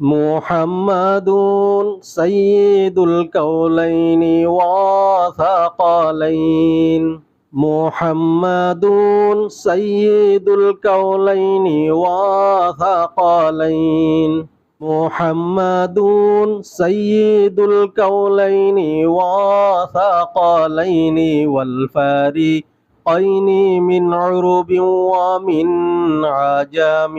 محمد سيد الكولين وثقلين. محمد سيد الكولين وثقلين. محمد سيد الكولين وثقلين والفارقين من عرب ومن عجم.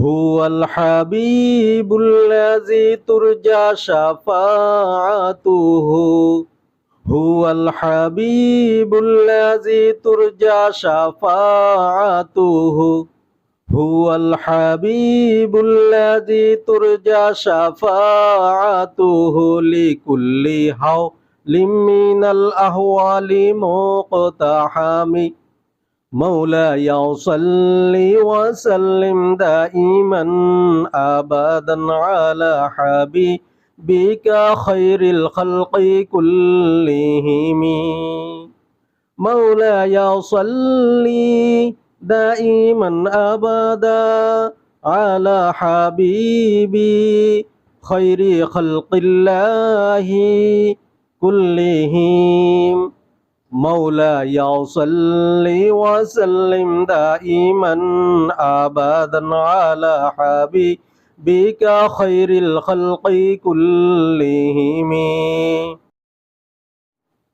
هو الحبيب الذي ترجى شفاعته. هو الحبيب الذي ترجى شفاعته. هو الحبيب الذي ترجى شفاعته. لكل حول من الأهوال مقتحم. مولاي صل وسلم دائما ابدا على حبيبك خير الخلق كلهم. مولاي صل دائما ابدا على حبيبي خير خلق الله كلهم. مولاي صل وسلم دائما ابدا على حبيبك خير الخلق كلهم.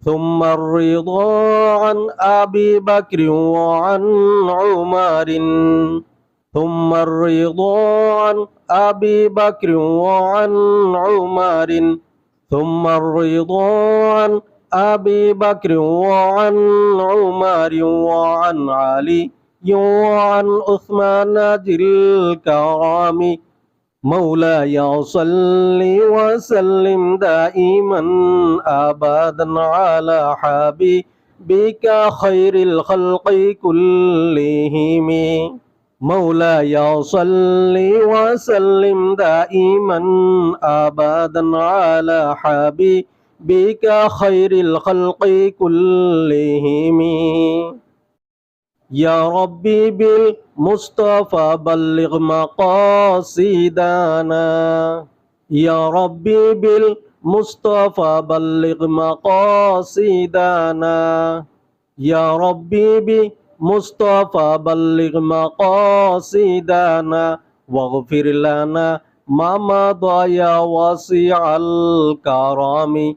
ثم الرضا عن أبي بكر وعن عمر. ثم الرضا عن أبي بكر وعن عمر. ثم الرضا عن أبي بكر وعن عمر وعن علي وعن عثمان ذي الكرام. مولاي صل وسلم دائما أبدا على حبيبك خير الخلق كلهم. مولاي صل وسلم دائما أبدا على حبيبك بك خير الخلق كلهم. يا ربي بالمصطفى بلغ مقاصدنا. يا ربي بالمصطفى بلغ مقاصدنا. يا ربي بمصطفى بلغ مقاصدنا. واغفر لنا ما مضى يا واسع الكرم